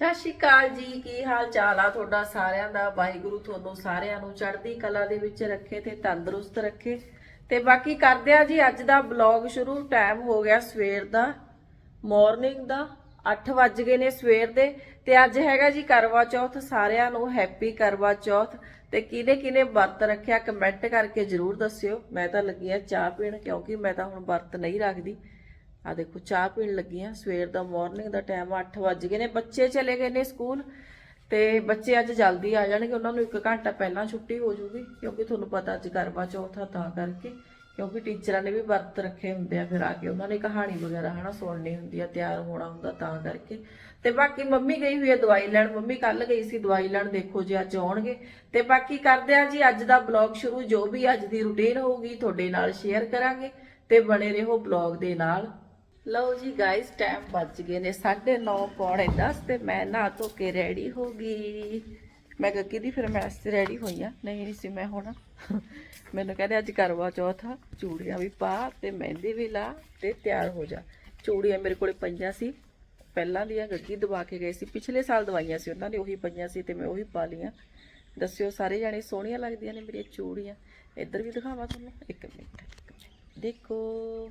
ਸਤਿ ਸ਼੍ਰੀ ਅਕਾਲ ਜੀ, ਕੀ ਹਾਲ ਚਾਲ ਆ ਤੁਹਾਡਾ ਸਾਰਿਆਂ ਦਾ? ਵਾਹਿਗੁਰੂ ਤੁਹਾਨੂੰ ਸਾਰਿਆਂ ਨੂੰ ਚੜ੍ਹਦੀ ਕਲਾ ਦੇ ਵਿੱਚ ਰੱਖੇ ਤੇ ਤੰਦਰੁਸਤ ਰੱਖੇ। ਤੇ ਬਾਕੀ ਕਰਦੇ ਆ ਜੀ, ਅੱਜ ਦਾ ਬਲੌਗ ਸ਼ੁਰੂ। ਟਾਈਮ ਹੋ ਗਿਆ ਸਵੇਰ ਦਾ ਮਾਰਨਿੰਗ ਦਾ 8 ਵੱਜ ਗਏ ਨੇ ਸਵੇਰ ਦੇ। ਤੇ ਅੱਜ ਹੈਗਾ ਜੀ ਕਰਵਾ ਚੌਥ, ਸਾਰਿਆਂ ਨੂੰ ਹੈਪੀ ਕਰਵਾ ਚੌਥ। ਤੇ ਕਿਹਨੇ ਕਿਹਨੇ ਵਰਤ ਰੱਖਿਆ ਕਮੈਂਟ ਕਰਕੇ ਜਰੂਰ ਦੱਸਿਓ। ਮੈਂ ਤਾਂ ਲੱਗੀ ਆ ਚਾਹ ਪੀਣ, ਕਿਉਂਕਿ ਮੈਂ ਤਾਂ ਹੁਣ ਵਰਤ ਨਹੀਂ ਰੱਖਦੀ। ਆ ਦੇਖੋ, ਚਾਹ ਪੀਣ ਲੱਗੀ ਆ ਸਵੇਰ ਦਾ ਮਾਰਨਿੰਗ ਦਾ ਟਾਈਮ 8 ਵੱਜ ਗਏ ਨੇ। ਬੱਚੇ ਚਲੇ ਗਏ ਨੇ ਸਕੂਲ ਤੇ ਬੱਚੇ ਅੱਜ ਜਲਦੀ ਆ ਜਾਣਗੇ। ਉਹਨਾਂ ਨੂੰ 1 ਘੰਟਾ ਪਹਿਲਾਂ ਛੁੱਟੀ ਹੋ ਜੂਗੀ ਕਿਉਂਕਿ ਤੁਹਾਨੂੰ ਪਤਾ ਅੱਜ ਕਰਵਾ ਚੌਥ ਆ ਤਾਂ ਕਰਕੇ। ਕਿਉਂਕਿ ਟੀਚਰਾਂ ਨੇ ਵੀ ਵਰਤ ਰੱਖੇ ਹੁੰਦੇ ਆ ਫਿਰ ਆ ਕੇ। ਉਹਨਾਂ ਨੇ ਕਹਾਣੀ ਵਗੈਰਾ, ਹਨਾ, ਸੁਣਨੀ ਹੁੰਦੀ ਆ, ਤਿਆਰ ਹੋਣਾ ਹੁੰਦਾ ਤਾਂ ਕਰਕੇ। ਤੇ ਬਾਕੀ ਮੰਮੀ ਗਈ ਹੋਈ ਹੈ ਦਵਾਈ ਲੈਣ। ਮੰਮੀ ਕੱਲ ਗਈ ਸੀ ਦਵਾਈ ਲੈਣ। ਦੇਖੋ ਜੇ ਅੱਜ ਆਉਣਗੇ। ਤੇ ਬਾਕੀ ਕਰਦੇ ਆ ਜੀ, ਅੱਜ ਦਾ ਬਲੌਗ ਸ਼ੁਰੂ। ਜੋ ਵੀ ਅੱਜ ਦੀ ਰੁਟੀਨ ਹੋਊਗੀ, ਤੁਹਾਡੇ ਨਾਲ ਸ਼ੇਅਰ ਕਰਾਂਗੇ। ਤੇ ਬਣੇ ਰਹੋ ਬਲੌਗ ਦੇ ਨਾਲ। ਲਓ ਜੀ ਗਾਇਸ ਟਾਈਮ ਵੱਜ ਗਏ ਨੇ 9:30 ਪੌਣੇ 10 ਤੇ ਮੈਂ ਨਾ ਧੋ ਕੇ ਰੈਡੀ ਹੋ ਗਈ। ਮੈਂ ਗੱਗੀ ਦੀ ਫਿਰ ਮੈਂ ਇਸ ਰੈਡੀ ਹੋਈ ਆ? ਨਹੀਂ ਸੀ ਮੈਂ ਹੁਣ। ਮੈਨੂੰ ਕਹਿੰਦੇ ਅੱਜ ਕਰਵਾ ਚੌਥ ਆ, ਚੂੜੀਆਂ ਵੀ ਪਾ ਤੇ ਮਹਿੰਦੀ ਵੀ ਲਾ ਤੇ ਤਿਆਰ ਹੋ ਜਾ। ਚੂੜੀਆਂ ਮੇਰੇ ਕੋਲੇ ਪਈਆਂ ਸੀ, ਪਹਿਲਾਂ ਦੀਆਂ ਗੱਗੀ ਦਵਾ ਕੇ ਗਏ ਸੀ। ਪਿਛਲੇ ਸਾਲ ਦਵਾਈਆਂ ਸੀ, ਉਹਨਾਂ ਨੇ ਉਹੀ ਪਈਆਂ ਸੀ ਤੇ ਮੈਂ ਉਹੀ ਪਾ ਲੀਆਂ ਦੱਸਿਓ, ਸਾਰੇ ਜਾਣੇ ਸੋਹਣੀਆਂ ਲੱਗਦੀਆਂ ਨੇ ਮੇਰੀਆਂ ਚੂੜੀਆਂ। ਇੱਧਰ ਵੀ ਦਿਖਾਵਾਂ ਤੁਹਾਨੂੰ? ਇੱਕ ਮਿੰਟ। ਦੇਖੋ।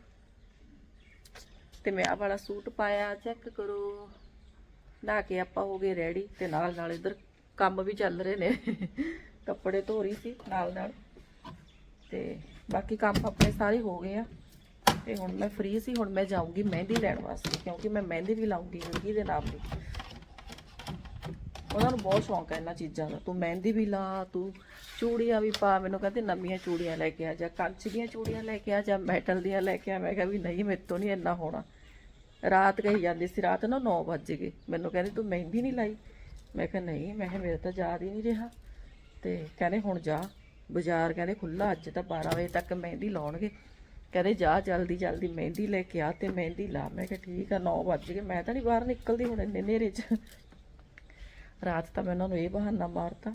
ਤੇ ਮੈਂ ਆਹ ਵਾਲਾ ਸੂਟ ਪਾਇਆ ਚੈੱਕ ਕਰੋ। ਨਹਾ ਕੇ ਆਪਾਂ ਹੋ ਗਏ ਰੈਡੀ ਤੇ ਨਾਲ ਨਾਲ ਇੱਧਰ ਕੰਮ ਵੀ ਚੱਲ ਰਹੇ ਨੇ। ਕੱਪੜੇ ਧੋ ਰਹੀ ਸੀ ਨਾਲ ਨਾਲ। ਤੇ ਬਾਕੀ ਕੰਮ ਆਪਣੇ ਸਾਰੇ ਹੋ ਗਏ ਆ। ਤੇ ਹੁਣ ਮੈਂ ਫ੍ਰੀ ਸੀ, ਹੁਣ ਮੈਂ ਜਾਊਂਗੀ ਮਹਿੰਦੀ ਲੈਣ ਵਾਸਤੇ, ਕਿਉਂਕਿ ਮੈਂ ਮਹਿੰਦੀ ਵੀ ਲਾਉਂਗੀ ਗੁੱਗੀ ਦੇ ਨਾਮ ਦੀ ਉਹਨਾਂ ਨੂੰ ਬਹੁਤ ਸ਼ੌਂਕ ਹੈ ਇਹਨਾਂ ਚੀਜ਼ਾਂ ਦਾ। ਤੂੰ ਮਹਿੰਦੀ ਵੀ ਲਾ, ਤੂੰ ਚੂੜੀਆਂ ਵੀ ਪਾ, ਮੈਨੂੰ ਕਹਿੰਦੇ ਨਵੀਆਂ ਚੂੜੀਆਂ ਲੈ ਕੇ ਆ ਜਾਂ, ਕੰਚ ਦੀਆਂ ਚੂੜੀਆਂ ਲੈ ਕੇ ਆ ਜਾਂ ਮੈਟਲ ਦੀਆਂ ਲੈ ਕੇ ਆ। ਮੈਂ ਕਿਹਾ ਵੀ ਨਹੀਂ, ਮੇਰੇ ਤੋਂ ਨਹੀਂ ਇੰਨਾ ਹੋਣਾ। ਰਾਤ ਕਹੀ ਜਾਂਦੀ ਸੀ, ਰਾਤ ਨੂੰ 9 ਵੱਜ ਗਏ। ਮੈਨੂੰ ਕਹਿੰਦੇ, ਤੂੰ ਮਹਿੰਦੀ ਨਹੀਂ ਲਾਈ? ਮੈਂ ਕਿਹਾ, ਨਹੀਂ, ਮੈਂ ਕਿਹਾ, ਮੇਰੇ ਤਾਂ ਯਾਦ ਹੀ ਨਹੀਂ ਰਿਹਾ। ਤੇ ਕਹਿੰਦੇ, ਹੁਣ ਜਾ। ਬਾਜ਼ਾਰ ਕਹਿੰਦੇ ਖੁੱਲਾ ਅੱਜ ਤਾਂ 12 ਵਜੇ ਤੱਕ ਮਹਿੰਦੀ ਲਾਉਣਗੇ। ਕਹਿੰਦੇ, ਜਾ, ਜਲਦੀ ਜਲਦੀ ਮਹਿੰਦੀ ਲੈ ਕੇ ਆ ਤੇ ਮਹਿੰਦੀ ਲਾ। ਮੈਂ ਕਿਹਾ, ਠੀਕ ਆ 9 ਵੱਜ ਗਏ। ਮੈਂ ਤਾਂ ਨਹੀਂ ਬਾਹਰ ਨਿਕਲਦੀ ਹੁਣ ਇੰਨੇ ਹਨੇਰੇ 'ਚ। ਰਾਤ ਤਾਂ ਮੈਂ ਉਹਨਾਂ ਨੂੰ ਇਹ ਬਹਾਨਾ ਮਾਰਤਾ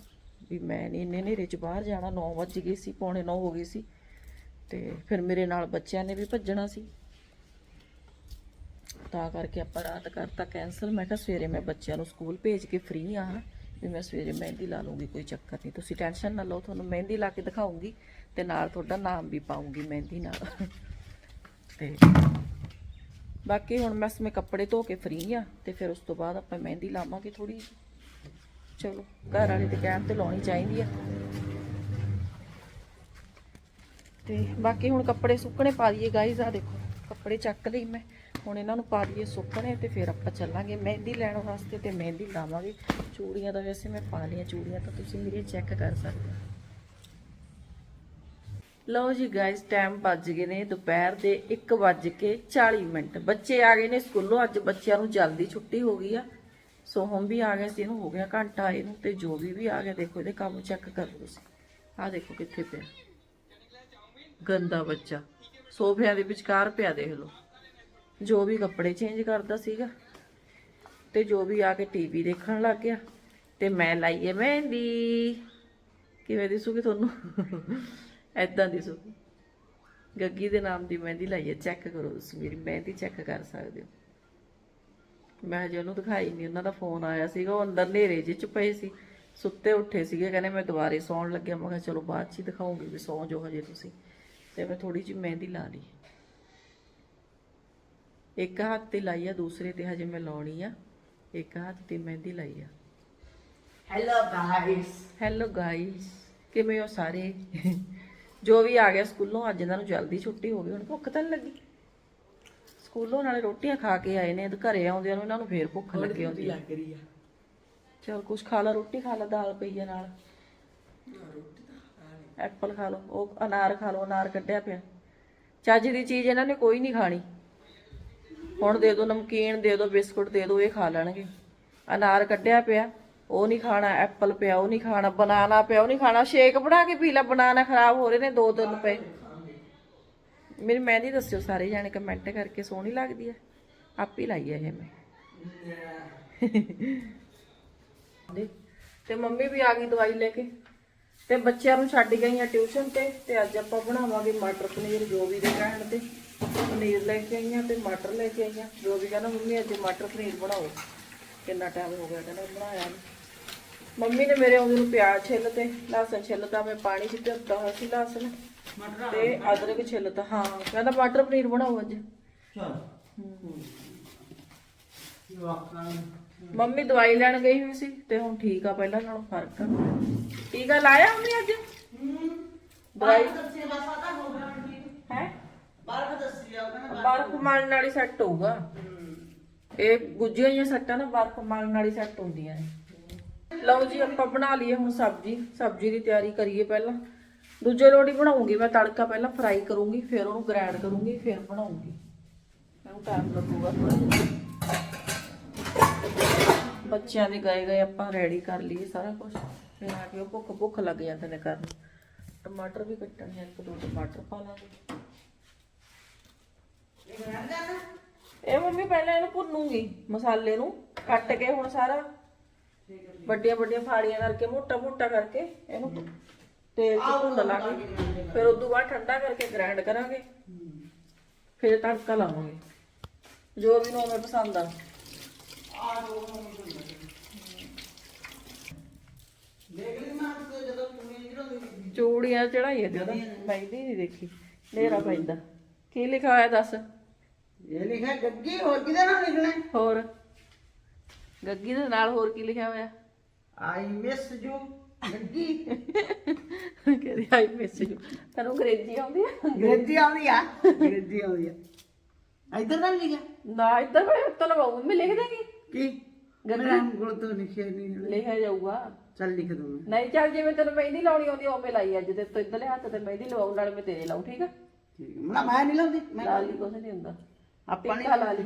ਵੀ ਮੈਂ ਨਹੀਂ ਇੰਨੇ ਹਨੇਰੇ 'ਚ ਬਾਹਰ ਜਾਣਾ। 9 ਵੱਜ ਗਏ ਸੀ, ਪੌਣੇ 9 ਹੋ ਗਏ ਸੀ। ਤੇ ਫਿਰ ਮੇਰੇ ਨਾਲ ਬੱਚਿਆਂ ਨੇ ਵੀ ਭੱਜਣਾ ਸੀ। ਤਾਂ ਕਰਕੇ ਆਪਾਂ ਰਾਤ ਕਰਤਾ ਕੈਨਸਲ ਮੈਂ ਕਿਹਾ ਸਵੇਰੇ ਮੈਂ ਬੱਚਿਆਂ ਨੂੰ ਸਕੂਲ ਭੇਜ ਕੇ ਫ੍ਰੀ ਆ, ਵੀ ਮੈਂ ਸਵੇਰੇ ਮਹਿੰਦੀ ਲਾ ਲੂੰਗੀ, ਕੋਈ ਚੱਕਰ ਨਹੀਂ। ਤੁਸੀਂ ਟੈਨਸ਼ਨ ਨਾ ਲਓ, ਤੁਹਾਨੂੰ ਮਹਿੰਦੀ ਲਾ ਕੇ ਦਿਖਾਉਂਗੀ ਤੇ ਨਾਲ ਤੁਹਾਡਾ ਨਾਮ ਵੀ ਪਾਉਂਗੀ ਮਹਿੰਦੀ ਨਾਲ। ਤੇ ਬਾਕੀ ਹੁਣ ਮੈਂ ਸਮੇਂ ਕੱਪੜੇ ਧੋ ਕੇ ਫ੍ਰੀ ਆ ਤੇ ਫਿਰ ਉਸ ਤੋਂ ਬਾਅਦ ਆਪਾਂ ਮਹਿੰਦੀ ਲਾਵਾਂਗੇ ਥੋੜੀ ਚਲੋ, ਘਰ ਵਾਲੇ ਦੇ ਕਹਿਣ ਤੇ ਲਾਉਣੀ ਚਾਹੀਦੀ ਆ। ਤੇ ਬਾਕੀ ਹੁਣ ਕੱਪੜੇ ਸੁੱਕਣੇ ਪਾ ਦਈਏ ਗਾਈਜ਼ ਆ ਦੇਖੋ, ਕੱਪੜੇ ਚੱਕ ਲਈ ਮੈਂ। ਹੁਣ ਇਹਨਾਂ ਨੂੰ ਪਾ ਦਈਏ ਸੁੱਕਣੇ ਤੇ ਫਿਰ ਆਪਾਂ ਚੱਲਾਂਗੇ। ਮਹਿੰਦੀ ਲੈਣ ਵਾਸਤੇ ਤੇ ਮਹਿੰਦੀ ਲਾਵਾਂਗੇ। ਚੂੜੀਆਂ ਤਾਂ ਵੈਸੇ ਮੈਂ ਪਾ ਲਈਆਂ ਚੂੜੀਆਂ ਤਾਂ ਤੁਸੀਂ ਮੇਰੀ ਚੈੱਕ ਕਰ ਸਕਦੇ ਹੋ। ਲਓ ਜੀ ਗਾਇਸ ਟਾਈਮ ਵੱਜ ਗਏ ਨੇ ਦੁਪਹਿਰ ਦੇ 1 ਵੱਜ ਕੇ 40 ਮਿੰਟ। ਬੱਚੇ ਆ ਗਏ ਨੇ ਸਕੂਲੋਂ, ਅੱਜ ਬੱਚਿਆਂ ਨੂੰ ਜਲਦੀ ਛੁੱਟੀ ਹੋ ਗਈ ਆ। ਸੋਹਮ ਵੀ ਆ ਗਿਆ ਸੀ, ਇਹਨੂੰ ਹੋ ਗਿਆ ਘੰਟਾ, ਇਹਨੂੰ ਤੇ ਜੋ ਵੀ ਆ ਗਿਆ। ਦੇਖੋ, ਇਹਦੇ ਕੰਮ ਚੈੱਕ ਕਰ ਲਓ ਤੁਸੀਂ। ਆਹ ਦੇਖੋ ਕਿੱਥੇ ਪਿਆ। ਗੰਦਾ ਬੱਚਾ। ਸੋਫਿਆਂ ਦੇ ਵਿਚਕਾਰ ਪਿਆ, ਦੇਖ ਲਓ। ਜੋ ਵੀ ਕੱਪੜੇ ਚੇਂਜ ਕਰਦਾ ਸੀਗਾ ਤੇ ਜੋ ਵੀ ਆ ਕੇ ਟੀਵੀ ਦੇਖਣ ਲੱਗ ਗਿਆ ਤੇ ਮੈਂ ਲਾਈਏ ਮਹਿੰਦੀ। ਕਿਵੇਂ ਦਿਸੂਗੀ ਤੁਹਾਨੂੰ? ਐਦਾਂ ਦਿਸੂਗੀ। ਗੱਗੀ ਦੇ ਨਾਮ ਦੀ ਮਹਿੰਦੀ ਲਾਈਏ ਚੈੱਕ ਕਰੋ ਤੁਸੀਂ ਮੇਰੀ ਮਹਿੰਦੀ ਚੈੱਕ ਕਰ ਸਕਦੇ ਹੋ। ਮੈਂ ਹਜੇ ਉਹਨੂੰ ਦਿਖਾਈ ਨਹੀਂ, ਉਹਨਾਂ ਦਾ ਫੋਨ ਆਇਆ ਸੀਗਾ, ਉਹ ਅੰਦਰ ਹਨੇਰੇ ਜਿਹੇ ਚ ਪਏ ਸੀ, ਸੁੱਤੇ ਉੱਠੇ ਸੀਗੇ, ਕਹਿੰਦੇ ਮੈਂ ਦੁਬਾਰੇ ਸੌਣ ਲੱਗਿਆ, ਮੈਂ ਕਿਹਾ ਚਲੋ ਬਾਅਦ ਚ ਹੀ ਦਿਖਾਉਂਗੀ ਵੀ ਸੌਂ ਜੋ ਹਜੇ ਤੁਸੀਂ। ਤੇ ਮੈਂ ਥੋੜੀ ਜਿਹੀ ਮਹਿੰਦੀ ਲਾ ਲਈ। ਇੱਕ ਹੱਥ ਤੇ ਲਾਈ ਆ ਦੂਸਰੇ ਤੇ ਹਜੇ ਮੈਂ ਲਾਉਣੀ ਆ। ਇੱਕ ਹੱਥ ਤੇ ਮਹਿੰਦੀ ਲਾਈ ਆ। ਹੈਲੋ ਗਾਇਸ ਹੈਲੋ ਗਾਇਸ ਕਿਵੇਂ ਹੋ ਸਾਰੇ? ਜੋ ਵੀ ਆ ਗਿਆ ਸਕੂਲੋਂ ਅੱਜ ਇਹਨਾਂ ਨੂੰ ਜਲਦੀ ਛੁੱਟੀ ਹੋ ਗਈ ਹੁਣ ਭੁੱਖ ਤਾਂ ਨੀ ਲੱਗੀ। ਸਕੂਲੋਂ ਨਾਲੇ ਰੋਟੀਆਂ ਖਾ ਕੇ ਆਏ ਨੇ ਤੇ ਘਰੇ ਆਉਂਦਿਆਂ ਨੂੰ ਇਹਨਾਂ ਨੂੰ ਫੇਰ ਭੁੱਖ ਲੱਗੀ ਆਉਂਦੀ ਆ। ਲੱਗ ਰਹੀ ਆ। ਚਲ ਕੁਛ ਖਾ ਲਾ ਰੋਟੀ ਖਾ ਲਾ ਦਾਲ ਪਈ ਆ ਨਾਲ। ਐਪਲ ਖਾ ਲਓ ਉਹ ਅਨਾਰ ਖਾ ਲਓ ਅਨਾਰ ਕੱਢਿਆ ਪਿਆ। ਚੱਜ ਦੀ ਚੀਜ਼ ਇਹਨਾਂ ਨੇ ਕੋਈ ਨਹੀਂ ਖਾਣੀ। ਹੁਣ ਦੇ ਦਿਓ ਨਮਕੀਨ, ਦੇ ਦਿਓ ਬਿਸਕੁਟ, ਦੇ ਦਿਓ ਇਹ ਖਾ ਲੈਣਗੇ। ਅਨਾਰ ਕੱਢਿਆ ਪਿਆ, ਉਹ ਨਹੀਂ ਖਾਣਾ, ਐਪਲ ਪਿਆ, ਉਹ ਨਹੀਂ ਖਾਣਾ, ਬਨਾਨਾ ਪਿਆ, ਉਹ ਨਹੀਂ ਖਾਣਾ, ਸ਼ੇਕ ਬਣਾ ਕੇ ਪੀ ਲੈ, ਬਨਾਨਾ ਖਰਾਬ ਹੋ ਰਹੇ ਨੇ ਦੋ ਦਿਨ ਪਏ। ਮੇਰੀ ਮਹਿੰਦੀ ਦੱਸਿਓ, ਸਾਰੇ ਜਾਣੇ ਕਮੈਂਟ ਕਰਕੇ ਸੋਹਣੀ ਲੱਗਦੀ ਹੈ। ਆਪੇ ਲਾਈ ਹੈ ਇਹ ਮੈਂ। ਤੇ ਮੰਮੀ ਵੀ ਆ ਗਈ ਦਵਾਈ ਲੈ ਕੇ। ਤੇ ਬੱਚਿਆਂ ਨੂੰ ਛੱਡ ਗਈਆਂ ਟਿਊਸ਼ਨ ਤੇ ਤੇ ਅੱਜ ਆਪਾਂ ਬਣਾਵਾਂਗੇ ਮਟਰ ਪਨੀਰ, ਜੋ ਵੀ ਦੇ ਕਹਿਣ ਤੇ। ਪਨੀਰ ਲੈ ਕੇ ਆਈਆਂ ਤੇ ਮਟਰ ਲੈ ਕੇ ਆਈਆਂ। ਜੋ ਵੀ ਕਹਿੰਦਾ ਮੰਮੀ ਅੱਜ ਮਟਰ ਪਨੀਰ ਬਣਾਓ। ਕਿੰਨਾ ਟਾਈਮ ਹੋ ਗਿਆ ਕਹਿੰਦਾ ਬਣਾਇਆ। ਮੰਮੀ ਨੇ ਮੇਰੇ ਆਉਂਦੇ ਨੂੰ ਪਿਆਜ਼ ਛਿੱਲ ਤੇ ਲਸਣ ਛਿੱਲਤਾ ਮੈਂ ਪਾਣੀ ਚ ਧੋਤਾ ਹੋਇਆ ਸੀ ਲਸਣ। ਤੇ ਅਦਰਕ ਛਿੱਲਤਾ। ਹਾਂ ਕਹਿੰਦਾ ਮਟਰ ਪਨੀਰ ਬਣਾਓ ਅੱਜ। ਮੰਮੀ ਦਵਾਈ ਲੈਣ ਗਈ ਹੋਈ ਸੀ ਤੇ ਹੁਣ ਠੀਕ ਆ ਪਹਿਲਾਂ ਨਾਲੋਂ ਫ਼ਰਕ ਆ। ਟੀਕਾ ਲਾਇਆ ਮੰਮੀ ਅੱਜ? ਦਵਾਈ ਦੱਸੇ ਬਸ ਆਦਾ ਹੋ ਗਿਆ ਠੀਕ ਹੈ ਬਾਹਰ ਦੱਸੀ ਆ ਬਰਫ ਨਾਲ ਹੀ ਸੈੱਟ ਹੋਊਗਾ। ਇਹ ਗੁੱਜੀਆਂ ਜਿਹੀਆਂ ਸੱਟਾਂ ਨਾ ਬਰਫ ਮਾਰਨ ਨਾਲ ਹੀ ਸੈੱਟ ਹੁੰਦੀਆਂ ਨੇ। ਲਓ ਜੀ ਆਪਾਂ ਬਣਾ ਲਈਏ ਹੁਣ ਸਬਜ਼ੀ। ਸਬਜ਼ੀ ਦੀ ਤਿਆਰੀ ਕਰੀਏ ਪਹਿਲਾਂ। ਦੂਜੇ ਰੋਟੀ ਬਣਾਉਂਗੀ ਮੈਂ ਤੜਕਾ ਪਹਿਲਾਂ ਫਰਾਈ ਕਰੂੰਗੀ ਫਿਰ ਉਹਨੂੰ ਗ੍ਰਾਈਂਡ ਕਰੂੰਗੀ ਫਿਰ ਬਣਾਉਂਗੀ। ਮੈਨੂੰ ਟਾਈਮ ਲੱਗੂਗਾ ਥੋੜਾ ਬੱਚਿਆਂ ਦੇ ਗਏ ਗਏ ਆਪਾਂ ਰੈਡੀ ਕਰ ਲਈਏ ਸਾਰਾ ਕੁਝ ਫਿਰ ਆ ਕੇ ਉਹ ਭੁੱਖ ਭੁੱਖ ਲੱਗ ਜਾਂਦੇ ਨੇ ਕਰਨ। ਟਮਾਟਰ ਵੀ ਕੱਟਣੇ ਆ ਇੱਕ ਦੋ ਟਮਾਟਰ ਪਾ ਲਾਂਗੇ। ਇਹ ਮੰਮੀ ਪਹਿਲਾਂ ਇਹਨੂੰ ਭੁੰਨੂਗੀ ਮਸਾਲੇ ਨੂੰ ਕੱਟ ਕੇ ਹੁਣ ਸਾਰਾ। ਵੱਡੀਆਂ ਵੱਡੀਆਂ ਫਾੜੀਆਂ ਕਰਕੇ ਮੋਟਾ ਮੋਟਾ ਕਰਕੇ ਇਹਨੂੰ ਤੇਲ ਚ ਭੁੰਨ ਲਾਂਗੇ ਫਿਰ ਉਦੋਂ ਬਾਅਦ ਠੰਡਾ ਕਰਕੇ ਗ੍ਰਾਈਂਡ ਕਰਾਂਗੇ। ਫਿਰ ਤੜਕਾ ਲਾਵਾਂਗੇ। ਜੋ ਵੀ ਨੂੰ ਉਵੇਂ ਪਸੰਦ ਆ। ਦੇਖ ਲਈ ਮਾਂ ਤੇ ਜਦੋਂ ਕੁੜੀ ਨਿਕਲਦੀ ਚੂੜੀਆਂ ਚੜਾਈਆਂ ਤੇ ਉਹਦਾ ਮਹਿੰਦੀ ਨਹੀਂ ਦੇਖੀ। ਨੇਰਾ ਪੈਂਦਾ। ਕੀ ਹੋਇਆ ਦੱਸ? ਇਹ ਲਿਖਿਆ ਗੱਗੀ ਹੋਰ ਕਿਹਦੇ ਨਾਲ ਲਿਖਣਾ ਹੋਰ। ਗੱਗੀ ਦੇ ਨਾਲ ਹੋਰ ਕੀ ਲਿਖਿਆ ਹੋਇਆ? I miss you Gaggi. ਕਹਿੰਦੀ ਆਈ ਮਿਸ ਯੂ ਤੈਨੂੰ ਅੰਗਰੇਜ਼ੀ ਆਉਂਦੀ ਆ? ਅੰਗਰੇਜ਼ੀ ਆਉਂਦੀ ਆ। ਅੰਗਰੇਜ਼ੀ ਆਉਂਦੀ ਆ। ਇਧਰ ਤਾਂ ਨੀ ਲਿਖਿਆ? ਨਾ ਇੱਧਰ ਮੈਂ ਤਾਂ ਲਵਾਉ ਮੰਮੀ ਲਿਖ ਦੇਗੀ? ਕੀ? ਮੇਰਾ ਉਂਗਲ ਤੋਂ ਲਿਖਿਆ ਨਹੀਂ ਲਿਖਿਆ ਜਾਊਗਾ। ਚੱਲ ਲਿਖ ਦੂੰ ਮੈਂ। ਨਹੀਂ ਚੱਲ ਜਿਵੇਂ ਤੈਨੂੰ ਮਹਿੰਦੀ ਲਾਉਣੀ ਆਉਂਦੀ ਆ, ਉਵੇਂ ਲਾਈ ਅੱਜ ਤੇ ਤੂੰ ਇੱਧਰਲੇ ਹੱਥ ਤੇ ਮਹਿੰਦੀ ਲਵਾਉਣ ਨਾਲ ਮੈਂ ਤੇਰੇ ਲਾਉ ਠੀਕ ਆ? ਠੀਕ। ਹੈ ਨਾ ਮੈਂ ਨਹੀਂ ਲਾਉਂਦੀ। ਮੈਂ ਲਾ ਲਈ ਕੁਛ ਨਹੀਂ ਹੁੰਦਾ। ਆਪਾਂ ਟਿੱਕਾ ਲਾ ਲਈ।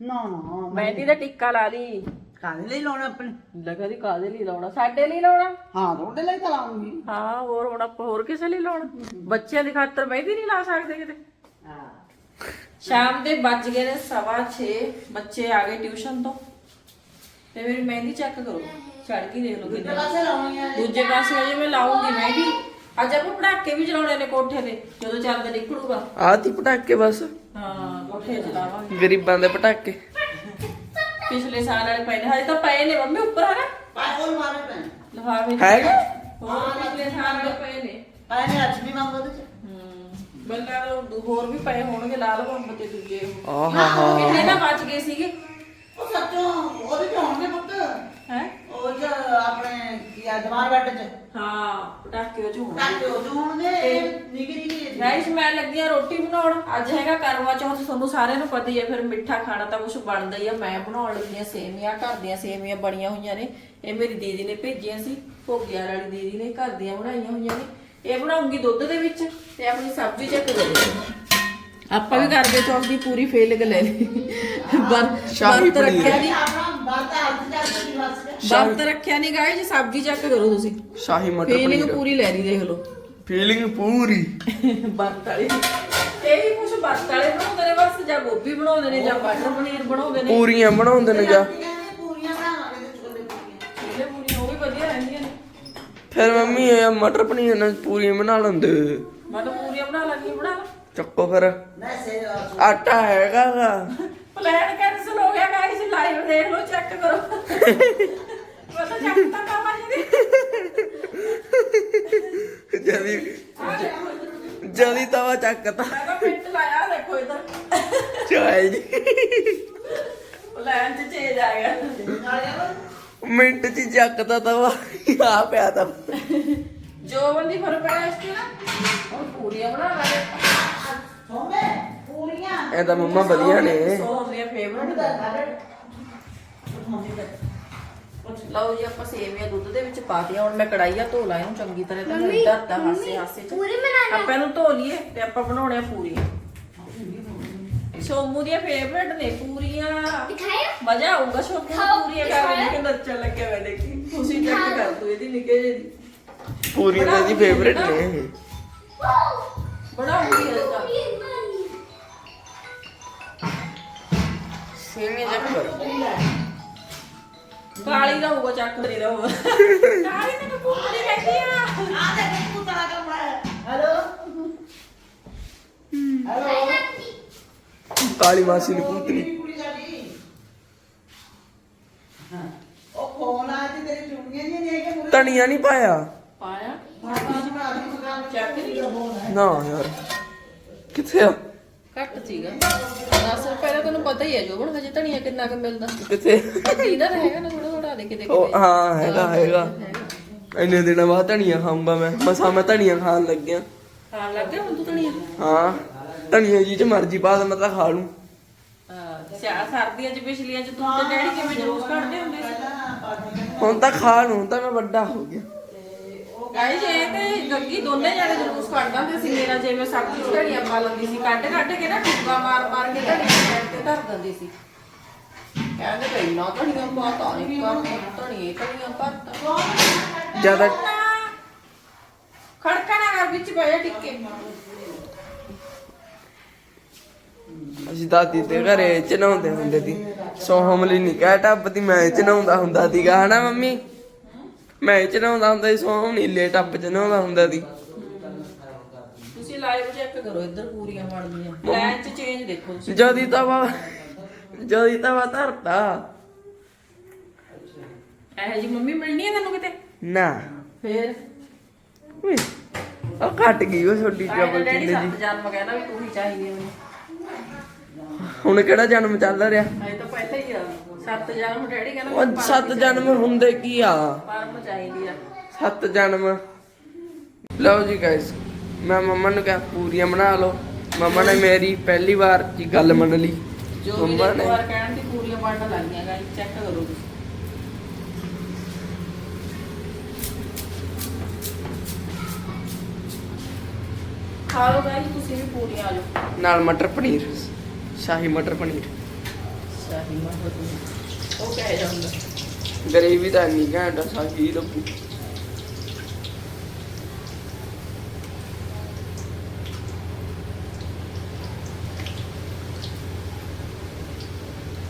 ਨਾ ਨਾ ਮਹਿੰਦੀ ਦਾ ਟਿੱਕਾ ਲਾ ਲਈ। ਕਾਹਦੇ ਲਈ ਲਾਉਣਾ ਆਪਣੇ ਲਗਾ ਦੀ ਕਾਦੇ ਲਈ ਲਾਉਣਾ? ਸਾਡੇ ਲਈ ਲਾਉਣਾ? ਹਾਂ ਤੁਹਾਡੇ ਲਈ ਤਾਂ ਲਾਉਂਗੀ। ਹਾਂ ਹੋਰ ਹੁਣ ਆਪਾਂ ਹੋਰ ਕਿਸੇ ਲਈ ਲਾਉਣਾ? ਬੱਚਿਆਂ ਦੀ ਖਾਤਰ ਮਹਿੰਦੀ ਨਹੀਂ ਲਾ ਸਕਦੇ ਕਿਤੇ। ਹਾਂ। ਸ਼ਾਮ ਦੇ ਵੱਜ ਗਏ ਨੇ ਸਵਾ 6 ਬੱਚੇ ਆ ਗਏ ਟਿਊਸ਼ਨ ਤੋਂ। ਤੇ ਮੇਰੀ ਮਹਿੰਦੀ ਚੈੱਕ ਕਰੋ। ਚੜ ਗਈ ਦੇਖ ਲਓ ਕਿੰਨੀ ਕਾਸੇ ਲਾਉਣੀ ਆ। ਦੂਜੇ ਪਾਸੇ ਅਜੇ ਮੈਂ ਲਾਉਂਗੀ ਮਹਿੰਦੀ। ਅੱਜ ਆਪਾਂ ਪਟਾਕੇ ਵੀ ਚਲਾਉਣੇ ਨੇ ਕੋਠੇ ਤੇ। ਜਦੋਂ ਚੰਦ ਨਿਕਲੂਗਾ। ਆਤੀ ਪਟਾਕੇ ਬਸ। ਹਾਂ ਕੋਠੇ ਤੇ ਚਲਾਵਾਂਗੇ ਗਰੀਬਾਂ ਦੇ ਪਟਾਕੇ। ਪਿਛਲੇ ਸਾਲ ਵਾਲੇ ਪਏ ਨੇ ਹਜੇ ਤਾਂ ਪਏ ਨੇ ਮੰਮੀ ਉੱਪਰ ਆ ਨਾ। ਪਾਏ ਹੋਰ ਮਾਰੇ ਪੈਣ ਲਿਫਾਫੇ ਹੈਗਾ? ਹੋਰ ਪਿਛਲੇ ਸਾਲ ਦੇ ਪਏ ਨੇ। ਪਾਏ ਨੇ ਅੱਜ ਵੀ ਮੰਗੋ ਤੇ ਹੂੰ ਬੰਦਾ ਹੋਰ ਵੀ ਪਏ ਹੋਣਗੇ ਲਾਲ ਬੰਬ ਤੇ ਦੂਜੇ। ਆਹਾ ਹਾ ਕਿੰਨੇ ਤਾਂ ਬਚ ਗਏ ਸੀਗੇ? ਉਹ ਸੱਚੋਂ ਉਹਦੇ ਹੈ ਚ ਆਪਣੇ ਕੀ ਆ ਦੀਵਾਰ ਬੈੱਡ ਚ। ਹਾਂ ਪਟਾਕੇ ਉਹ ਚ ਹੋਣਗੇ। ਕੱਟ ਉਹ ਚ ਹੋਣਗੇ ਨਿੱਕੀ ਨਿੱਕੀ ਗਾਇਸ ਮੈਂ ਲੱਗੀ ਆ ਰੋਟੀ ਬਣਾਉਣ। ਅੱਜ ਹੈਗਾ ਕਰਵਾ ਚੌਥ ਤੁਹਾਨੂੰ ਸਾਰਿਆਂ ਨੂੰ ਪਤਾ ਹੀ ਹੈ ਫਿਰ ਮਿੱਠਾ ਖਾਣਾ ਤਾਂ ਕੁਝ ਬਣਦਾ ਹੀ ਆ। ਮੈਂ ਬਣਾਉਣ ਲੱਗੀ ਆ ਸੇਮੀਆਂ ਘਰ ਦੀਆਂ ਸੇਮੀਆਂ ਬਣੀਆਂ ਹੋਈਆਂ ਨੇ। ਇਹ ਮੇਰੀ ਦੀਦੀ ਨੇ ਭੇਜੀਆਂ ਸੀ ਭੋਗਿਆਰ ਵਾਲੀ ਦੀਦੀ ਨੇ ਘਰ ਦੀਆਂ ਬਣਾਈਆਂ ਹੋਈਆਂ ਨੇ। ਇਹ ਬਣਾਉਂਗੀ ਦੁੱਧ ਦੇ ਵਿੱਚ ਤੇ ਆਪਣੀ ਸਬਜ਼ੀ ਚੱਕ ਦੇ ਆਪਾਂ ਵੀ ਕਰਦੇ ਚੌਥ ਦੀ ਪੂਰੀ ਫੇਲ ਲੈ ਲਈ ਵਰਤ ਸ਼ਾਹੀ ਰੱਖਿਆ ਨਹੀਂ ਆਪਣਾ ਬਾਤਾ ਹੱਥ ਜਾ ਕੇ ਬਸ ਗਿਆ ਵਰਤ ਰੱਖਿਆ ਨਹੀਂ ਗਾਇਸ ਸਬਜ਼ੀ ਚੱਕ ਕਰੋ ਤੁਸੀਂ। ਸ਼ਾਹੀ ਮਟਰ ਫੀਲਿੰਗ ਪੂਰੀ ਲੈ ਲਈ ਦੇਖ ਲਓ। ਫੀਲਿੰਗ ਪੂਰੀ। ਵਰਤ ਵਾਲੇ। ਇਹ ਹੀ ਕੁਝ ਵਰਤ ਵਾਲੇ ਬਣਾਉਂਦੇ ਨੇ ਬਸ ਜਾਂ ਗੋਭੀ ਬਣਾਉਂਦੇ ਨੇ ਜਾਂ ਮਟਰ ਪਨੀਰ ਬਣਾਉਂਦੇ ਨੇ। ਪੂਰੀਆਂ ਬਣਾਉਂਦੇ ਨੇ ਜਾ ਕਹਿੰਦੇ ਪੂਰੀਆਂ ਬਣਾਵਾਂਗੇ ਤੇ ਛੋਲੇ ਪੂਰੀਆਂ। ਇਹਦੇ ਪੂਰੀਆਂ ਉਹ ਵੀ ਵਧੀਆ ਰਹਿੰਦੀਆਂ ਨੇ। ਫਿਰ ਮੰਮੀ ਇਹ ਮਟਰ ਪਨੀਰ ਨਾਲ ਪੂਰੀਆਂ ਬਣਾ ਲੈਂਦੇ। ਮੈਂ ਤਾਂ ਪੂਰੀਆਂ ਬਣਾ ਲੈਣੀ ਬਣਾ ਲਾ। ਚੱਕੋ ਫਿਰ। ਆਟਾ ਹੈਗਾ ਗਾ। ਪਲਾਨ ਕੈਨਸਲ ਹੋ ਗਿਆ ਗਾਇਸ ਲਾਈਵ ਦੇਖ ਲਓ ਚੈੱਕ ਕਰੋ। ਮੈਂ ਤਾਂ ਚੱਕ ਤਾਂ ਕਾਮਾ ਜੀ ਜਦੀ ਆ ਤਵਾ ਚੱਕਤਾ ਮੈਂ ਤਾਂ ਮਿੰਟ ਲਾਇਆ ਦੇਖੋ ਇਧਰ। ਚਾਹ ਜੀ। ਪਲਾਨ ਚ ਚੇਂਜ ਆ ਗਿਆ। ਮਿੰਟ ਚ ਹੀ ਚੱਕਤਾ ਤਵਾ। ਆ ਪਿਆ ਤਾਂ। ਜੋ ਬੰਦੀ ਫਰਮਾਇਸ਼ ਤੇ ਨਾ ਹੁਣ ਪੂਰੀਆਂ ਬਣਾ ਲਾਂਗੇ। ਸੋਮੇ ਪੂਰੀਆਂ। ਇਹ ਤਾਂ ਮੰਮਾ ਵਧੀਆ ਨੇ। ਸੋ ਦੀਆਂ ਫੇਵਰਟ ਲਓ ਜੀ ਆਪਾਂ ਸੇਵੀਆਂ ਦੁੱਧ ਦੇ ਵਿੱਚ ਪਾ ਦਿਆਂ ਹੁਣ ਮੈਂ ਕੜਾਈਆ ਧੋ ਲਾ ਇਹਨੂੰ ਚੰਗੀ ਤਰ੍ਹਾਂ ਤਾਂ ਮੈਂ ਧਰਤਾ ਹਾਸੇ ਹਾਸੇ ਚ। ਪੂਰੀ ਬਣਾ ਆਪਾਂ ਇਹਨੂੰ ਧੋ ਲਈਏ ਤੇ ਆਪਾਂ ਬਣਾਉਣੇ ਆ ਪੂਰੀਆਂ ਸੋਮੂ ਦੀਆਂ ਫੇਵਰਟ ਨੇ ਪੂਰੀਆਂ। ਦਿਖਾਇਆ? ਮਜ਼ਾ ਆਊਗਾ ਸੋਮੂ ਨੂੰ ਪੂਰੀਆਂ ਖਾ ਕੇ ਨੱਚਣ ਲੱਗਿਆ ਮੈਂ ਦੇਖੀ। ਤੁਸੀਂ ਚੈੱਕ ਕਰ ਦੋ ਇਹਦੀ ਨਿੱਕੇ ਜਿਹੀ। ਦੀ ਪੂਰੀਆਂ ਤਾਂ ਇਹਦੀ ਫੇਵਰੇਟ ਨੇ ਬਣਾਉਂਗੀ ਅੱਜ ਤਾਂ ਸੇਮੀਆਂ ਚੱਕ ਕਰ। ਕਾਲੀ ਦਾ ਹੋਊਗਾ ਚੱਕ ਨਹੀਂ ਦਾ ਹੋਊਗਾ ਕਾਲੀ ਤਾਂ ਪੂਰੀ ਕਹਿੰਦੀ ਆ। ਆ ਦੇ ਤੂੰ ਤਰਾ ਕਰ ਬਣਾਇਆ ਹੈਲੋ? ਹੈਲੋ? ਕਾਲੀ ਮਾਸੀ ਨੂੰ ਪੁੱਤਰੀ। ਕੁੜੀ ਸਾਡੀ। ਤੇਰੇ ਚੁੰਗੀਆਂ ਜੀ ਨੇ ਕਿ ਮੂਰੇ ਧਨੀਆ ਨਹੀਂ ਪਾਇਆ? ਪਾਇਆ? ਦੀ ਚੱਕ ਨਹੀਂ ਨਾ ਯਾਰ। ਕਿੱਥੇ ਆ? ਘੱਟ ਸੀਗਾ। 10 ਰੁਪਏ ਦਾ ਤੈਨੂੰ ਪਤਾ ਹੀ ਹੈ ਜੋਬਨ ਹਜੇ ਧਨੀਆ ਕਿੰਨਾ ਕੁ ਮਿਲਦਾ। ਕਿੱਥੇ? ਅੱਧੀ ਦਾ ਹੈਗਾ ਨਾ ਥੋੜਾ ਥੋੜਾ ਦੇ ਕਿਤੇ ਉਹ ਹਾਂ ਹੈਗਾ ਹੈਗਾ। ਇੰਨੇ ਦਿਨਾਂ ਬਾਅਦ ਧਨੀਆ ਖਾਊਂਗਾ ਮੈਂ। ਮਸਾ ਮੈਂ ਧਨੀਆ ਖਾਣ ਲੱਗਿਆ। ਹਾਂ ਲੱਗ ਗਿਆ ਹੁਣ ਤੂੰ ਧਨੀਆ? ਹਾਂ ਧਨੀਆ ਜੀ ਚ ਮਰਜ਼ੀ ਪਾ ਦੇ ਮੈਂ ਤਾਂ ਖਾ ਲੂੰ। ਹਾਂ ਸਿਆ ਸਰਦੀਆਂ ਚ ਪਿਛਲੀਆਂ ਚ ਤੂੰ ਤੇ ਡੈਡੀ ਕਿਵੇਂ ਜਲੂਸ ਕੱਢਦੇ ਹੁੰਦੇ ਸੀ? ਹੁਣ ਤਾਂ ਖਾ ਲੂੰ ਤਾਂ ਮੈਂ ਵੱਡਾ ਹੋ ਗਿਆ। ਗਾਇਸ ਇਹ ਤੇ ਗੱਗੀ ਦੋਨੇ ਜਾਣੇ ਜਲੂਸ ਕੱਢ ਦਿੰਦੇ ਸੀ ਮੇਰਾ ਜਿਵੇਂ ਸਬਜ਼ੀ ਚ ਧਨੀਆ ਪਾ ਲੈਂਦੀ ਸੀ ਕੱਢ ਕੱਢ ਕੇ ਨਾ ਟੁੱਕਾ ਮਾਰ ਮਾਰ ਕੇ ਸਾਈਡ ਤੇ ਧਰ ਦਿੰਦੀ ਸੀ। ਕਹਿੰਦੇ ਭਈ ਨਾ ਧਨੀਆ ਪਾਤਾ ਨਹੀਂ ਕਰਤਾ ਧਨੀਆ ਧਨੀਆ ਪਾਤਾ ਜ਼ਿਆਦਾ ਖੜਕਾ ਨਾ ਕਰ ਵਿੱਚ ਜਾ ਟਿੱਕੇ। ਅਸੀਂ ਦਾਦੀ ਦੇ ਘਰੇ ਚਨਾਉਂਦੇ ਹੁੰਦੇ ਸੀ। ਸੋਹਮ ਲਈ ਨਹੀਂ ਕਹਿ ਟੱਪ ਦੀ ਮੈਂ ਚਨਾਉਂਦਾ ਹੁੰਦਾ ਸੀਗਾ ਹਨਾ ਮੰਮੀ? ਮੈਂ ਚਨਾਉਂਦਾ ਹੁੰਦਾ ਸੀ ਸੋਹਮ ਨਹੀਂ ਲੈ ਟੱਪ ਚਨਾਉਂਦਾ ਹੁੰਦਾ ਸੀ। ਤੁਸੀਂ ਲਾਈਵ ਚੈੱਕ ਕਰੋ ਇੱਧਰ ਪੂਰੀਆਂ ਬਣਦੀਆਂ ਪਲਾਨ ਚ ਚੇਂਜ ਦੇਖੋ ਤੁਸੀਂ। ਜਦੀ ਤਵਾ ਜਦੀ ਤਵਾ ਧਰਤਾ। ਇਹੋ ਜੀ ਮੰਮੀ ਮਿਲਣੀ ਹੈ ਤੈਨੂੰ ਕਿਤੇ? ਨਾ। ਫੇਰ? ਉਏ, ਉਹ ਘਟ ਗਈ ਉਹ ਛੋਟੀ ਡਬਲ ਡੈਡੀ ਜੀ ਸੱਤ ਜਨਮ ਕਹਿੰਦਾ ਵੀ ਤੂੰ ਹੀ ਚਾਹੀਦੀ ਹੈ ਮੈਨੂੰ। ਹੁਣ ਕਿਹੜਾ ਜਨਮ ਚੱਲ ਰਿਹਾ? ਅਜੇ ਤਾਂ ਪਹਿਲਾਂ ਹੀ ਆ। ਸੱਤ ਜਨਮ ਡੈਡੀ ਕਹਿੰਦਾ ਉਹ ਸੱਤ ਜਨਮ ਹੁੰਦੇ ਕੀ ਆ? ਪਰਮ ਚਾਹੀਦੀ ਆ। ਸੱਤ ਜਨਮ। ਲਓ ਜੀ ਗਾਇਸ ਮੈਂ ਮੰਮਾ ਨੂੰ ਕਿਹਾ ਪੂਰੀਆਂ ਬਣਾ ਲਓ। ਮੰਮਾ ਨੇ ਮੇਰੀ ਪਹਿਲੀ ਵਾਰ ਦੀ ਗੱਲ ਮੰਨ ਲਈ। ਜੋ ਵੀ ਮੰਮਾ ਇੱਕ ਨੇ ਵਾਰ ਕਹਿਣ ਦੀ ਪੂਰੀਆਂ ਬਣਨ ਲੱਗੀਆਂ ਗਾਇਸ ਚੈੱਕ ਕਰੋ ਤੁਸੀਂ। ਖਾ ਲਓ ਗਾਇਸ ਤੁਸੀਂ ਵੀ ਪੂਰੀਆਂ ਆ ਜਾਓ। ਨਾਲ ਮਟਰ ਪਨੀਰ ਸ਼ਾਹੀ ਮਟਰ ਪਨੀਰ। ਸ਼ਾਹੀ ਮਹਬੂਬ ਉਹ ਕਹਿ ਜਾਂਦਾ। ਗਰੇਵੀ ਤਾਂ ਨਹੀਂ ਘੈਂਟ ਆ, ਸ਼ਾਹੀ ਰੱਬੂ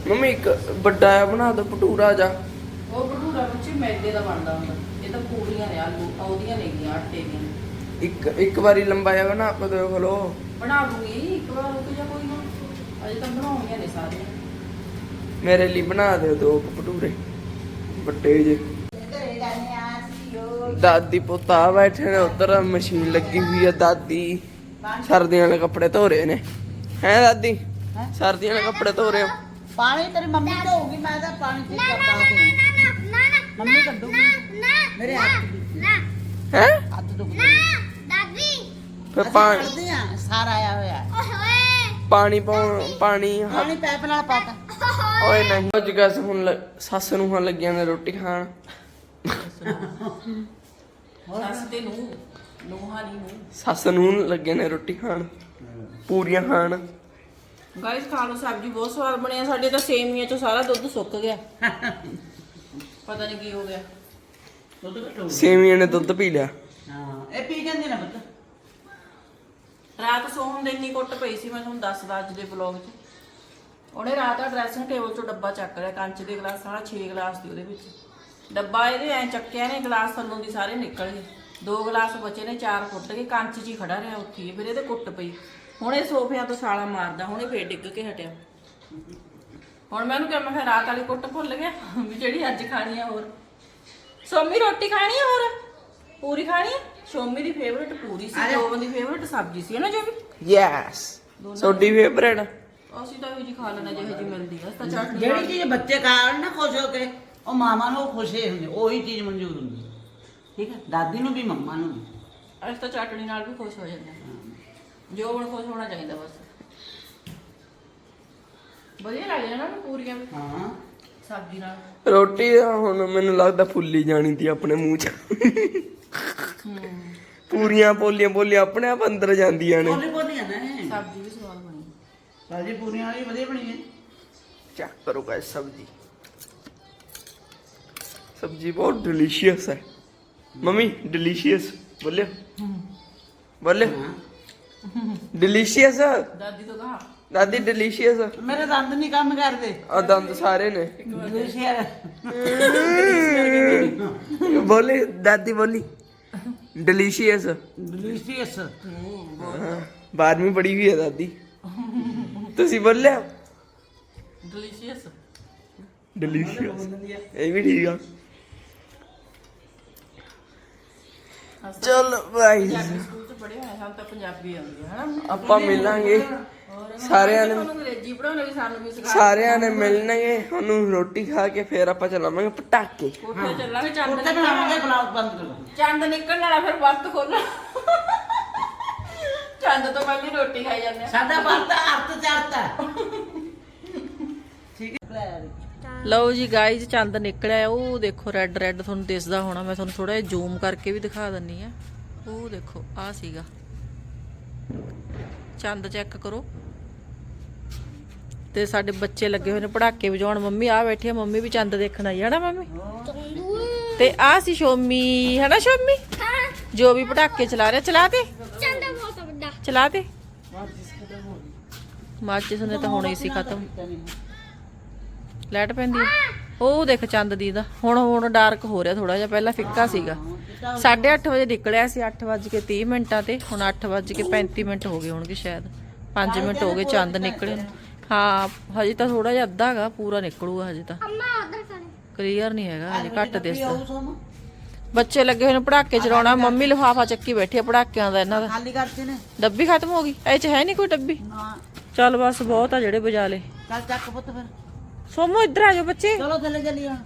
ਮੰਮੀ ਇੱਕ ਵੱਡਾ ਜਿਹਾ ਬਣਾ ਦੋ ਭਟੂਰਾ ਜਾ ਉਹ ਭਟੂਰਾ ਵਿੱਚ ਮੈਦੇ ਦਾ ਬਣਦਾ ਹੁੰਦਾ। ਇਹ ਤਾਂ ਪੂਰੀਆਂ ਨੇ ਆਲੂ ਉਹਦੀਆਂ ਨੇ ਗੀਆਂ ਆਟੇ ਦੀਆਂ। ਇੱਕ ਇੱਕ ਵਾਰੀ ਲੰਬਾ ਜਿਹਾ ਬਣਾ ਕੇ ਦੇਖ ਬਣਾ ਦੂੰਗੀ ਇੱਕ ਵਾਰ ਰੁਕ ਜਾ ਕੋਈ ਨਾ। ਅਜੇ ਤਾਂ ਬਣਾਉਣੀਆਂ ਨੇ ਸਾਰੀਆਂ। ਮੇਰੇ ਲਈ ਬਣਾ ਦਿਓ ਦੋ ਕੁ ਭਟੂਰੇ। ਵੱਡੇ ਜੇ। ਦਾਦੀ ਪੁੱਤਾ ਬੈਠੇ ਨੇ ਉਧਰ ਮਸ਼ੀਨ ਲੱਗੀ ਹੋਈ ਆ ਦਾਦੀ। ਸਰਦੀਆਂ ਵਾਲੇ ਕੱਪੜੇ ਧੋ ਰਹੇ ਨੇ। ਹੈ ਦਾਦੀ? ਸਰਦੀਆਂ ਵਾਲੇ ਕੱਪੜੇ ਧੋ ਰਹੇ ਹੋ? ਪਾਣੀ ਤੇਰੀ ਮੰਮੀ ਧੋਊਗੀ ਮੈਂ ਤਾਂ ਪਾਣੀ ਤੇ ਪਾ ਦੇ ਮੰਮੀ ਕੱਢੂਗੀ? ਮੇਰੇ ਹੱਥ ਦੀ ਹੈ? ਹੱਥ ਦੁਖਦੇ ਫਿਰ ਅਸੀਂ ਪਾਣੀ ਸਾਰਾ ਆਇਆ ਹੋਇਆ। ਪਾਣੀ ਪਾਣੀ ਪਾਣੀ ਪੈਪ ਨਾਲ ਪਾਤਾ ਓਏ ਨਹੀਂ। ਅੱਜ ਗਸ ਹੁਣ ਲ- ਸੱਸ ਨੂੰ ਹਾਂ ਲੱਗੀਆਂ ਨੇ ਰੋਟੀ ਖਾਣ। ਸੱਸ ਤੇ ਨੂੰ ਨੂੰਹਾਂ ਨਹੀਂ ਨੂੰ। ਸੱਸ ਨੂੰ ਲੱਗੇ ਨੇ ਰੋਟੀ ਖਾਣ ਪੂਰੀਆਂ ਖਾਣ। ਗਾਇਸ ਖਾ ਲਓ ਸਬਜ਼ੀ ਬਹੁਤ ਸਵਾਦ ਬਣਿਆ ਸਾਡੇ ਤਾਂ ਸੇਮੀਆਂ ਚੋਂ ਸਾਰਾ ਦੁੱਧ ਸੁੱਕ ਗਿਆ। ਪਤਾ ਨਹੀਂ ਕੀ ਹੋ ਗਿਆ। ਦੁੱਧ ਘਟੋ। ਸੇਵੀਆਂ ਨੇ ਦੁੱਧ ਪੀ ਲਿਆ। ਹਾਂ ਇਹ ਪੀ ਜਾਂਦੇ ਨਾ ਪੁੱਤ। ਰਾਤ ਸੌਣ ਦੇ ਇੰਨੀ ਕੁੱਟ ਪਈ ਸੀ ਮੈਂ ਤੁਹਾਨੂੰ ਦੱਸਦਾ ਅੱਜ ਦੇ ਵਲੌਗ 'ਚ। ਉਹਨੇ ਰਾਤ ਆ ਡਰੈਸਿੰਗ ਟੇਬਲ 'ਚੋਂ ਡੱਬਾ ਚੱਕ ਲਿਆ ਕੰਚ ਦੇ ਗਲਾਸ ਸਾਰਾ 6 ਗਲਾਸ ਸੀ ਉਹਦੇ ਵਿੱਚ। ਡੱਬਾ ਇਹਦੇ ਐ ਚੱਕਿਆ ਨੇ ਗਲਾਸ ਥੱਲੋਂ ਦੀ ਸਾਰੇ ਨਿਕਲ ਗਏ। ਦੋ ਗਲਾਸ ਬਚੇ ਨੇ ਚਾਰ ਫੁੱਟ ਕੇ ਕੰਚ 'ਚ ਹੀ ਖੜਾ ਰਿਹਾ ਉੱਥੇ ਹੀ, ਫਿਰ ਇਹਦੇ ਕੁੱਟ ਪਈ। ਹੁਣ ਇਹ ਸੋਫਿਆਂ ਤੋਂ ਛਾਲਾ ਮਾਰਦਾ ਹੁਣ ਇਹ ਫੇਰ ਡਿੱਗ ਕੇ ਹਟਿਆ। ਹੁਣ ਮੈਂ ਉਹਨੂੰ ਕਿਹਾ ਮੈਂ ਕਿਹਾ ਰਾਤ ਵਾਲੀ ਕੁੱਟ ਭੁੱਲ ਗਿਆ ਵੀ ਜਿਹੜੀ ਅੱਜ ਖਾਣੀ ਆ ਹੋਰ। ਸੋਮੀ ਰੋਟੀ ਖਾਣੀ ਆ ਹੋਰ? ਪੂਰੀ ਖਾਣੀ ਆ? ਸੋਮੀ ਦੀ ਫੇਵਰਿਟ ਪੂਰੀ ਸੀ ਜੋਬਨ ਦੀ ਫੇਵਰਿਟ ਸਬਜ਼ੀ ਸੀ ਹੈ ਨਾ ਜੋ ਵੀ? ਯੈਸ ਤੁਹਾਡੀ ਫੇਵਰੇਟ ਅਸੀਂ ਤਾਂ ਇਹੋ ਜੀ ਖਾ ਲੈਣਾ ਜਿਹੋ ਜੀ ਮਿਲਦੀ ਆ। ਅਸੀਂ ਤਾਂ ਚਟਨੀ ਜਿਹੜੀ ਚੀਜ਼ ਬੱਚੇ ਖਾਣ ਨਾ ਖੁਸ਼ ਹੋ ਕੇ ਉਹ ਮਾਮਾ ਨੂੰ ਖੁਸ਼ ਹੀ ਹੁੰਦੇ ਉਹੀ ਚੀਜ਼ ਮਨਜ਼ੂਰ ਹੁੰਦੀ। ਠੀਕ ਹੈ? ਦਾਦੀ ਨੂੰ ਵੀ ਮੰਮਾ ਨੂੰ ਵੀ। ਅਸੀਂ ਤਾਂ ਚਟਣੀ ਨਾਲ ਵੀ ਖੁਸ਼ ਹੋ ਜਾਂਦੇ ਹਾਂ। ਜੋ ਬਣ ਖੁਸ਼ ਹੋਣਾ ਚਾਹੀਦਾ ਬਸ। ਵਧੀਆ ਲੱਗਦਾ ਨਾ ਪੂਰੀਆਂ ਵੀ। ਹਾਂ। ਸਬਜ਼ੀ ਨਾਲ। ਰੋਟੀ ਤਾਂ ਹੁਣ ਮੈਨੂੰ ਲੱਗਦਾ ਫੁੱਲੀ ਜਾਣੀ ਤੀ ਆਪਣੇ ਮੂੰਹ 'ਚ। ਪੂਰੀਆਂ ਪੋਲੀਆਂ ਪੋਲੀਆਂ ਆਪਣੇ ਆਪ ਅੰਦਰ ਜਾਂਦੀਆਂ ਨੇ। ਬੋਲੀ ਬੋਲੀ ਆ ਨਾ। ਇਹ। ਸਬਜ਼ੀ ਵੀ ਸਵਾਦ ਬਣੀ ਸਬਜ਼ੀ ਪੂਰੀਆਂ ਵਾਲੀ ਵਧੀਆ ਬਣੀ ਹੈ। ਚੈੱਕ ਕਰੋ ਗਾਇਸ ਸਬਜ਼ੀ? ਸਬਜ਼ੀ ਬਹੁਤ ਡਿਲੀਸ਼ੀਅਸ ਹੈ। ਮੰਮੀ ਡਿਲੀਸ਼ੀਅਸ ਬੋਲਿਓ। ਬੋਲਿਓ। ਡਿਲੀਸ਼ੀਅਸ ਦਾਦੀ ਤੋਂ ਕਹਾ ਦਾਦੀ ਡਿਲੀਸ਼ੀਅਸ ਮੇਰੇ ਦੰਦ ਨਹੀਂ ਕੰਮ ਕਰਦੇ। ਆ ਦੰਦ ਸਾਰੇ ਨੇ। ਗਲੇਸ਼ੀਅਰ ਬੋਲੀ ਦਾਦੀ ਬੋਲੀ। ਡਿਲੀਸ਼ੀਅਸ ਡਿਲੀਸ਼ੀਅਸ ਬਾਰਵੀਂ ਪੜੀ ਹੋਈ ਹੈ ਦਾਦੀ। ਤੁਸੀਂ ਬੋਲਿਆ ਡਿਲੀਸ਼ੀਅਸ ਡਿਲੀਸ਼ੀਅਸ ਇਹ ਵੀ ਠੀਕ ਆ। ਚਲ ਭਾਈ। ਸਕੂਲ ਚ ਪੜ੍ਹੇ ਹੋਏ ਸਾਨੂੰ ਤਾਂ ਪੰਜਾਬੀ ਆਉਂਦੀ ਹੈ ਹਨਾ? ਆਪਾਂ ਮਿਲਾਂਗੇ। ਸਾਰਿਆਂ ਨੇ ਅੰਗਰੇਜ਼ੀ ਪੜਾਉਣੇ ਵੀ ਸਾਨੂੰ ਵੀ ਸਿਖਾ ਸਾਰਿਆਂ ਨੇ ਮਿਲਣਗੇ ਸਾਨੂੰ ਰੋਟੀ ਖਾ ਕੇ ਫੇਰ ਆਪਾਂ ਚੱਲਾਂਗੇ ਪਟਾਕੇ। ਕੋਠੇ ਚੱਲਾਂਗੇ ਚੰਦ ਨਿਕਲਣਾ ਚੰਦ ਨਿਕਲਣ ਵਾਲਾ ਫਿਰ ਵਕਤ ਖੋਲਣਾ ਚੰਦ ਤੋਂ ਪਹਿਲੀ ਰੋਟੀ ਖਾਈ ਜਾਂਦੇ ਆ। ਸਾਡਾ ਵਰਤ ਅਰਥ ਚੜਤਾ ਠੀਕ ਹੈ। ਲਓ ਜੀ ਗਾਈਜ਼ ਚੰਦ ਨਿਕਲਿਆ ਉਹ ਦੇਖੋ ਰੈੱਡ ਰੈੱਡ ਤੁਹਾਨੂੰ ਦਿਸਦਾ ਹੋਣਾ। ਮੈਂ ਤੁਹਾਨੂੰ ਥੋੜਾ ਜਿਹਾ ਜ਼ੂਮ ਕਰਕੇ ਵੀ ਦਿਖਾ ਦਿੰਨੀ ਆ ਉਹ ਦੇਖੋ ਆ ਸੀਗਾ। ਚੰਦ ਚੈੱਕ ਕਰੋ। ਤੇ ਸਾਡੇ ਬੱਚੇ ਲੱਗੇ ਹੋਏ ਨੇ ਪੜਾਕੇ ਵਜਾਉਣ। ਮੰਮੀ ਆ ਬੈਠੀ ਆ। ਮੰਮੀ ਵੀ ਚੰਦ ਦੇਖਣ ਆਈ ਹੈ ਨਾ ਮੰਮੀ? ਤੇ ਆ ਸੀ ਸ਼ੋਮੀ ਹੈ ਨਾ ਸ਼ੋਮੀ ਜੋ ਵੀ ਪਟਾਕੇ ਚਲਾ ਰਿਹਾ ਚਲਾ ਤੇ? ਚਲਾ ਤੇ ਮਾਚਿਸ ਨੇ ਤਾਂ ਹੁਣੇ ਹੀ ਸੀ ਖਤਮ। ਲਾਈਟ ਪੈਂਦੀ ਆ। ਉਹ ਦੇਖ ਚੰਦ ਦੀ ਦਾ। ਹੁਣ ਹੁਣ ਡਾਰਕ ਹੋ ਰਿਹਾ ਥੋੜਾ ਜਿਹਾ ਪਹਿਲਾਂ ਫਿੱਕਾ ਸੀਗਾ। 8:30 ਵਜੇ ਨਿਕਲਿਆ ਸੀ 8:30 ਮਿੰਟਾਂ ਤੇ। ਹੁਣ 8:35 ਮਿੰਟ ਹੋ ਗਏ ਹੋਣਗੇ ਸ਼ਾਇਦ। 5 ਮਿੰਟ ਹੋ ਗਏ ਚੰਦ ਨਿਕਲੇ। ਹਾਂ ਹਜੇ ਤਾਂ ਥੋੜਾ ਜਿਹਾ ਅੱਧਾ ਗਾ ਪੂਰਾ ਨਿਕਲੂਗਾ ਹਜੇ ਤਾਂ। ਅੰਮਾ ਉਧਰ ਕਰ ਕਲੀਅਰ ਨਹੀਂ ਹੈਗਾ ਹਜੇ ਘੱਟ ਦਿਸਦਾ। ਬੱਚੇ ਲੱਗੇ ਹੋਏ ਨੇ ਪੜਾਕੇ ਚਲਾਉਣਾ ਮੰਮੀ ਲਿਫਾਫਾ ਚੱਕੀ ਬੈਠੀ ਆ ਪੜਾਕਿਆਂ ਦਾ ਇਹਨਾਂ ਦਾ। ਖਾਲੀ ਕਰਤੇ ਨੇ? ਡੱਬੀ ਖਤਮ ਹੋ ਗਈ? ਇਹ ਚ ਹੈ ਨਹੀਂ ਕੋਈ ਡੱਬੀ? ਚੱਲ ਬਸ ਬਹੁਤ ਆ ਜਿਹੜੇ ਬਜਾ ਲੇ ਚੱਲ ਚੱਕ ਪੁੱਤ ਫਿਰ। ਸੋਮੋ ਇੱਧਰ ਆ ਜਾਓ ਬੱਚੇ। ਚਲੋ ਥੱਲੇ ਚੱਲੀ ਹੁਣ।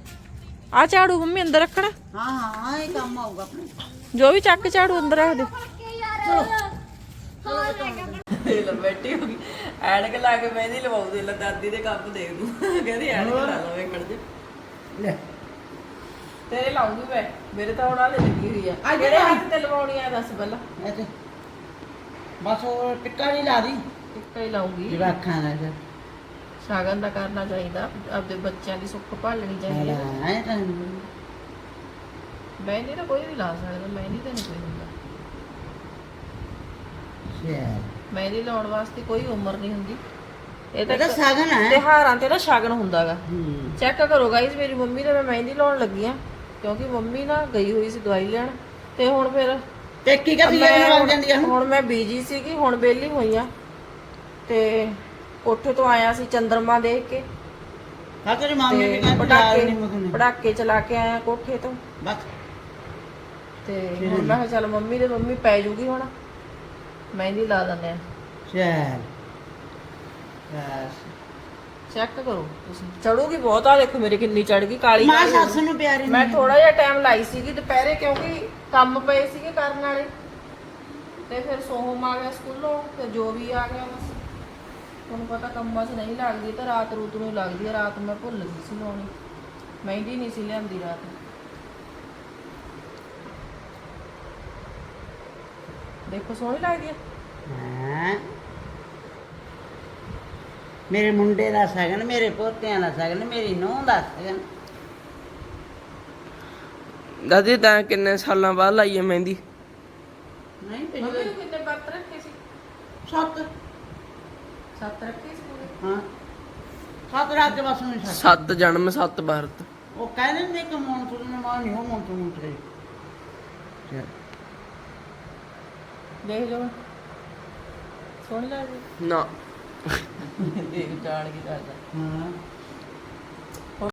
ਆ ਝਾੜੂ ਮੰਮੀ ਅੰਦਰ ਰੱਖਣਾ। ਹਾਂ ਹਾਂ ਇਹ ਕੰਮ ਆਊਗਾ। ਆਪਣੇ ਜੋ ਵੀ ਚੱਕ ਝਾੜੂ ਅੰਦਰ ਰੱਖ ਦੇ ਲੈ ਬੈਠੀ ਹੋ ਗਈ। ਐਨਕ ਲਾ ਕੇ ਮਹਿੰਦੀ ਲਵਾਉ ਦੇ ਲੈ ਦਾਦੀ ਦੇ ਕੰਮ ਦੇਖ ਦੂੰ ਕਹਿੰਦੀ ਐਨਕ ਲਾ ਲਓ ਵੇਖਣ ਜੇ ਲੈ। ਤੇਰੇ ਲਾਉਂਗੀ ਮੈਂ। ਮੇਰੇ ਤਾਂ ਹੁਣ ਆਲੇ ਲੱਗੀ ਹੋਈ ਆ। ਅੱਜ ਲਾ। ਹੱਥ ਤੇ ਲਵਾਉਣੀ ਆ ਦੱਸ ਪਹਿਲਾਂ। ਬਸ ਉਹ ਟਿੱਕਾ ਨਹੀਂ ਲਾ ਦੀ। ਇੱਕਾ ਹੀ ਲਾਉਂਗੀ ਅੱਖਾਂ ਨਾਲ ਫਿਰ ਸ਼ਾਗਨ ਦਾ ਕਰਨਾ ਚਾਹੀਦਾ। ਆਪਦੇ ਬੱਚਿਆਂ ਦੀ ਸੁੱਖ ਭਾਲਣੀ ਚਾਹੀਦੀ ਹੈ ਐ ਤਾਂ। ਮਹਿੰਦੀ ਤਾਂ ਕੋਈ ਵੀ ਲਾ ਸਕਦਾ। ਮਹਿੰਦੀ ਤਾਂ ਨਹੀਂ ਕੋਈ ਹੁੰਦਾ ਮਹਿੰਦੀ ਲਾਉਣ ਵਾਸਤੇ ਕੋਈ ਉਮਰ ਨਹੀਂ ਹੁੰਦੀ। ਇਹ ਤਾਂ ਸਾਗਨ ਹੈ। ਤਿਉਹਾਰਾਂ ਤੇ ਨਾ ਸ਼ਗਨ ਹੁੰਦਾਗਾ। ਚੈੱਕ ਕਰੋ ਗਾਇਸ ਮੇਰੀ ਮੰਮੀ ਤੇ ਮੈਂ ਮਹਿੰਦੀ ਲਾਉਣ ਲੱਗੀ ਆ। ਕਿਉਂਕਿ ਮੰਮੀ ਨਾ ਗਈ ਹੋਈ ਸੀ ਦਵਾਈ ਲੈਣ ਤੇ ਹੁਣ ਫਿਰ ਤੇ ਕੀ ਮੈਂ ਇਹ ਲੱਗ ਜਾਂਦੀ ਆ? ਹੁਣ ਮੈਂ ਬੀਜੀ ਸੀਗੀ ਹੁਣ ਬੇਲੀ ਹੋਈ ਆ। ਤੇ ਕੋਠੇ ਤੋਂ ਆਇਆ ਸੀ ਚੰਦਰਮਾ ਦੇਖ ਕੇ। ਹਾਂ ਤੇਰੀ ਮਾਮੀ ਵੀ ਕਹਿੰਦੀ ਪਟਾਕੇ ਪਟਾਕੇ ਚਲਾ ਕੇ ਆਇਆ ਕੋਠੇ ਤੋਂ। ਬਸ। ਤੇ ਹੁਣ ਮੈਂ ਕਿਹਾ ਚੱਲ ਮੰਮੀ ਦੇ ਮੰਮੀ ਪੈ ਜੂਗੀ ਹੁਣ। ਮਹਿੰਦੀ ਲਾ ਦਿੰਦੇ ਆ। ਸ਼ੇਰ ਬਸ। ਚੈੱਕ ਕਰੋ ਤੁਸੀਂ। ਚੜੂਗੀ ਬਹੁਤ ਆ ਦੇਖੋ ਮੇਰੇ ਕਿੰਨੀ ਚੜ ਗਈ ਕਾਲੀ ਮਾਂ ਕਾਲੀ ਸੱਸ ਨੂੰ ਪਿਆਰੀ ਮੈਂ ਥੋੜਾ ਜਿਹਾ ਟਾਈਮ ਲਾਈ ਸੀਗੀ ਦੁਪਹਿਰੇ ਕਿਉਂਕਿ ਕੰਮ ਪਏ ਸੀਗੇ ਕਰਨ ਵਾਲੇ। ਤੇ ਫਿਰ ਸੋਹਮ ਆ ਗਿਆ ਸਕੂਲੋਂ ਤੇ ਜੋ ਵੀ ਆ ਗਿਆ ਬਸ। ਤੁਹਾਨੂੰ ਪਤਾ ਕੰਮਾਂ 'ਚ ਨਹੀਂ ਲੱਗਦੀ ਤਾਂ ਰਾਤ ਰੂਤ ਨੂੰ ਲੱਗਦੀ ਹੈ ਰਾਤ ਮੈਂ ਭੁੱਲ ਗਈ ਸੀ ਲਾਉਣੀ। ਮਹਿੰਦੀ ਨਹੀਂ ਸੀ ਲਿਆਂਦੀ ਰਾਤ। ਦੇਖੋ ਸੋਹਣੀ ਲੱਗਦੀ ਹੈ ਹਾਂ? ਮੇਰੇ ਮੁੰਡੇ ਦਾ ਸਗਨ ਮੇਰੇ ਪੋਤਿਆਂ ਦਾ ਸਗਨ ਮੇਰੀ ਨੂੰਹ ਦਾ ਸਗਨ। ਦਾਦੀ ਤਾਂ ਕਿੰਨੇ ਸਾਲਾਂ ਬਾਅਦ ਲਾਈ ਹੈ ਮਹਿੰਦੀ? ਨਹੀਂ ਮੰਮੀ ਨੂੰ ਕਿੰਨੇ ਵਰਤ ਰੱਖੇ ਸੀ? ਸੱਤ। ਸੱਤ ਰੱਖੇ ਸੀ ਪੂਰੇ? ਹਾਂ। ਸੱਤ ਰਾਤ ਦੇ ਬਸ ਨੂੰ ਸੱਤ ਸੱਤ ਜਨਮ ਸੱਤ ਬਰਤ ਉਹ ਕਹਿੰਦੇ ਨੇ ਕਿ ਮੌਨ ਸੁਣ ਨੇ ਮਾਂ ਨਹੀਂ ਹੋ ਮੌਨ ਸੁਣ ਤੇ ਦੇਖ ਜੋ ਸੋਹਣੀ ਲੱਗਦੀ ਨਾ। ਦੇਖ ਜਾਣ ਕੀ ਕਰਦਾ ਹਾਂ।